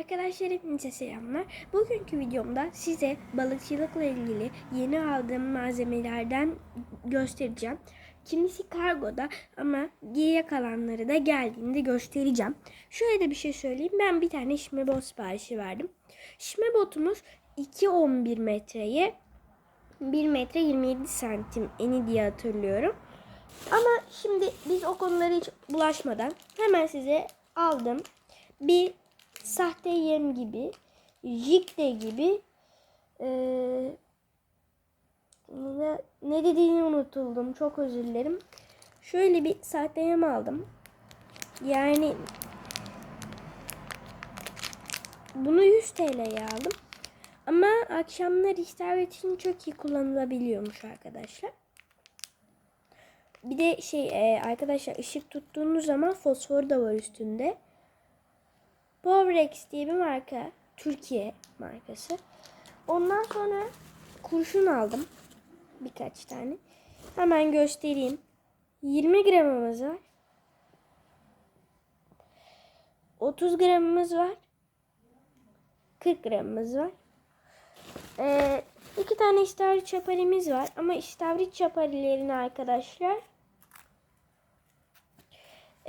Arkadaşlar hepinize selamlar. Bugünkü videomda size balıkçılıkla ilgili yeni aldığım malzemelerden göstereceğim. Kimisi kargoda ama geriye kalanları da geldiğinde göstereceğim. Şöyle de bir şey söyleyeyim. Ben bir tane şişme bot siparişi verdim. Şişme botumuz 2.11 metreye 1 metre 27 santim eni diye hatırlıyorum. Ama şimdi biz o konulara hiç bulaşmadan hemen size aldım. Bir sahte yem gibi, jikte gibi eee, ne, dediğini unutuldum. Çok özür dilerim. Şöyle bir sahte yem aldım. Yani bunu 100 TL'ye aldım. Ama akşamlar istavrit için çok iyi kullanılabiliyormuş arkadaşlar. Bir de şey e, arkadaşlar ışık tuttuğunuz zaman fosfor da var üstünde. Povrex diye bir marka. Türkiye markası. Ondan sonra kurşun aldım. Birkaç tane. Hemen göstereyim. 20 gramımız var. 30 gramımız var. 40 gramımız var. Ee, iki tane istavrit çaparimiz var. Ama istavrit çaparilerini arkadaşlar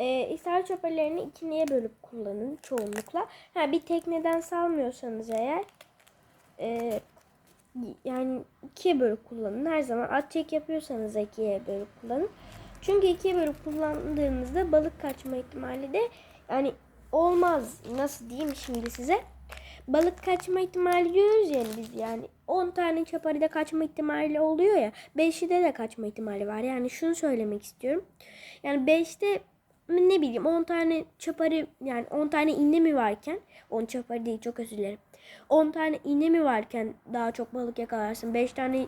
e, istavrit çaparlarını ikiye bölüp kullanın çoğunlukla. Ha, bir tekneden salmıyorsanız eğer e, yani ikiye bölüp kullanın. Her zaman at çek yapıyorsanız ikiye bölüp kullanın. Çünkü ikiye bölüp kullandığınızda balık kaçma ihtimali de yani olmaz. Nasıl diyeyim şimdi size? Balık kaçma ihtimali diyoruz ya biz yani 10 tane çaparide kaçma ihtimali oluyor ya 5'de de kaçma ihtimali var. Yani şunu söylemek istiyorum. Yani 5'te ne bileyim 10 tane çaparı yani 10 tane iğne mi varken 10 çaparı değil çok özür dilerim. 10 tane iğne mi varken daha çok balık yakalarsın. 5 tane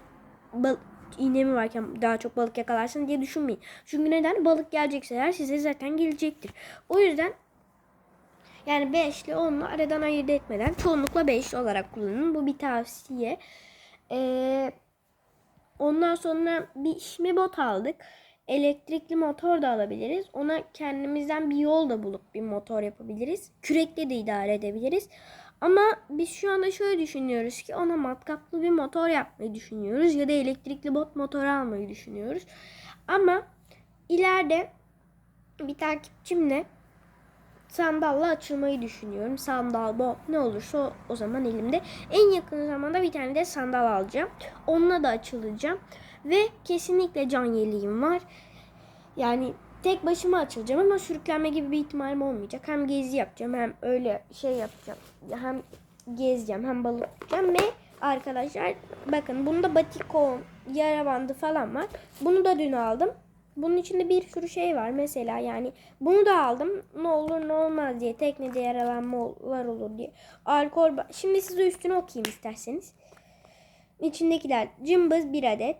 bal iğne mi varken daha çok balık yakalarsın diye düşünmeyin. Çünkü neden? Balık gelecekse eğer size zaten gelecektir. O yüzden yani 5 ile 10'lu aradan ayırt etmeden çoğunlukla 5 olarak kullanın. Bu bir tavsiye. Ee, ondan sonra bir işme bot aldık. Elektrikli motor da alabiliriz. Ona kendimizden bir yol da bulup bir motor yapabiliriz. Kürekle de idare edebiliriz. Ama biz şu anda şöyle düşünüyoruz ki ona matkaplı bir motor yapmayı düşünüyoruz. Ya da elektrikli bot motoru almayı düşünüyoruz. Ama ileride bir takipçimle sandalla açılmayı düşünüyorum. Sandal, bot ne olursa o, o zaman elimde. En yakın zamanda bir tane de sandal alacağım. Onunla da açılacağım. Ve kesinlikle can yeleğim var. Yani tek başıma açılacağım ama sürüklenme gibi bir ihtimalim olmayacak. Hem gezi yapacağım hem öyle şey yapacağım. Hem gezeceğim hem balık tutacağım ve arkadaşlar bakın bunda batiko, yara bandı falan var. Bunu da dün aldım. Bunun içinde bir sürü şey var. Mesela yani bunu da aldım. Ne olur ne olmaz diye teknede yaralanmalar olur diye. Alkol şimdi size üstünü okuyayım isterseniz. İçindekiler cımbız bir adet.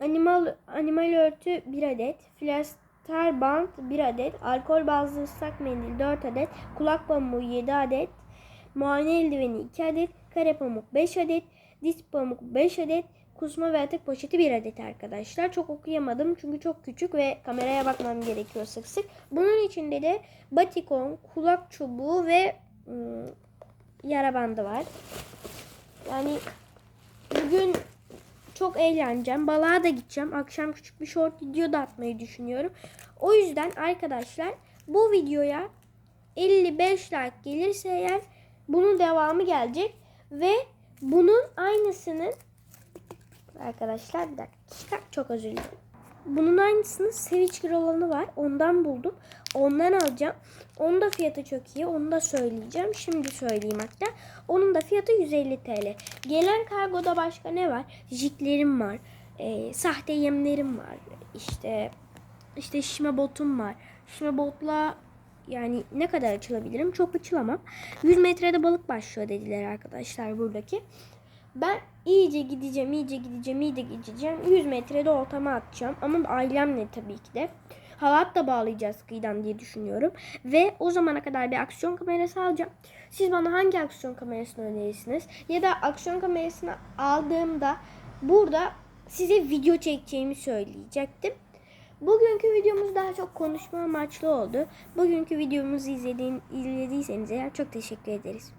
Animal animal örtü bir adet. Flaster band bir adet. Alkol bazlı ıslak mendil 4 adet. Kulak pamuğu 7 adet. Muayene eldiveni 2 adet. Kare pamuk 5 adet. Diz pamuk 5 adet kusma ve atık poşeti bir adet arkadaşlar. Çok okuyamadım çünkü çok küçük ve kameraya bakmam gerekiyor sık sık. Bunun içinde de batikon, kulak çubuğu ve ım, yara bandı var. Yani bugün çok eğleneceğim. Balığa da gideceğim. Akşam küçük bir short video da atmayı düşünüyorum. O yüzden arkadaşlar bu videoya 55 like gelirse eğer bunun devamı gelecek ve bunun aynısının arkadaşlar bir dakika çok özür dilerim. Bunun aynısının Switch olanı var. Ondan buldum. Ondan alacağım. Onun da fiyatı çok iyi. Onu da söyleyeceğim. Şimdi söyleyeyim hatta. Onun da fiyatı 150 TL. Gelen kargoda başka ne var? Jiklerim var. Ee, sahte yemlerim var. İşte işte şişme botum var. Şişme botla yani ne kadar açılabilirim? Çok açılamam. 100 metrede balık başlıyor dediler arkadaşlar buradaki. Ben iyice gideceğim, iyice gideceğim, iyice gideceğim. 100 metrede oltama atacağım. Ama ailemle tabii ki de. Halat da bağlayacağız kıyıdan diye düşünüyorum. Ve o zamana kadar bir aksiyon kamerası alacağım. Siz bana hangi aksiyon kamerasını önerirsiniz? Ya da aksiyon kamerasını aldığımda burada size video çekeceğimi söyleyecektim. Bugünkü videomuz daha çok konuşma amaçlı oldu. Bugünkü videomuzu izlediğin, izlediyseniz eğer çok teşekkür ederiz.